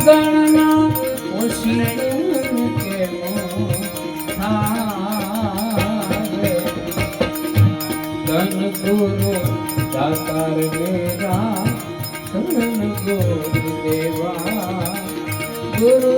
ગણના ઓછી ધન ગુરુ દાતાર મેરા ધન ગુરુ દેવા ગુરુ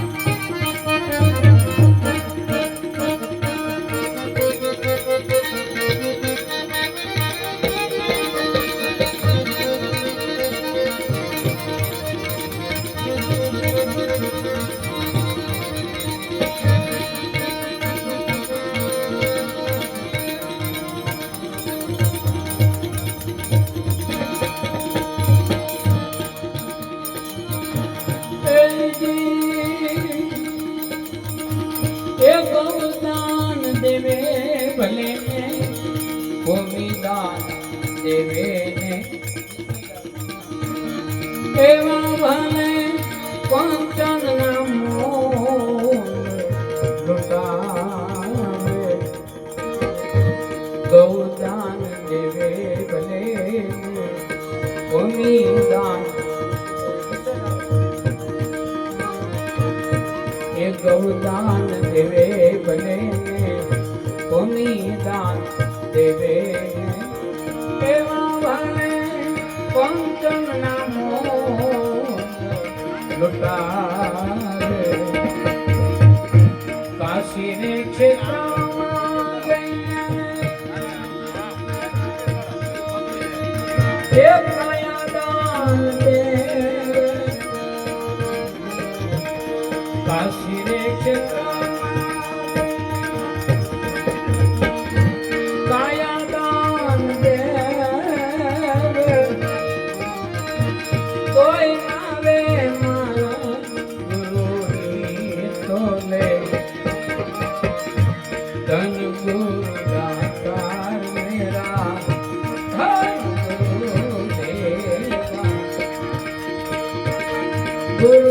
ભૂમિદાન દેવે ને. એવા ભલે પંચન નામો લૂંટાવે. ગૌદાન દેવે ભલે ને ભૂમિદાન એ ગૌદાન દેવે દેવે. એવા ભલે પંચમ નામો લૂંટાવે Woo!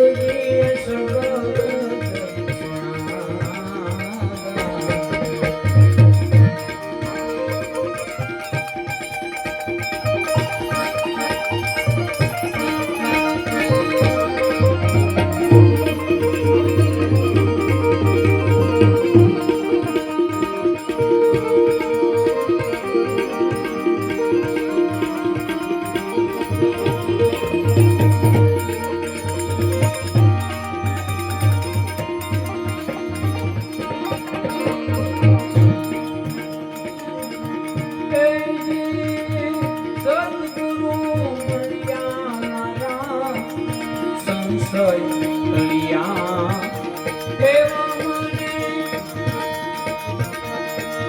એવા મને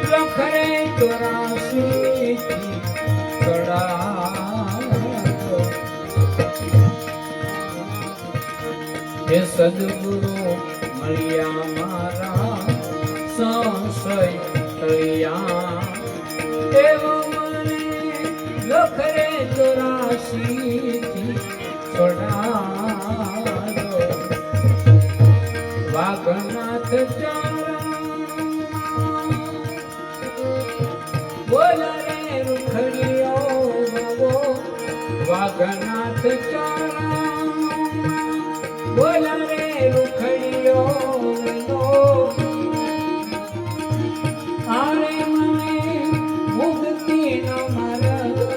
લખરે ચડાવ્યો હે સદગુરુ મળ્યા મારા વાઘનાથ ચારણ બોલ રે રૂખડીઓ ગવો વાઘનાથ ચારણ બોલ રે આરે મને મુક્તિ ન મરજો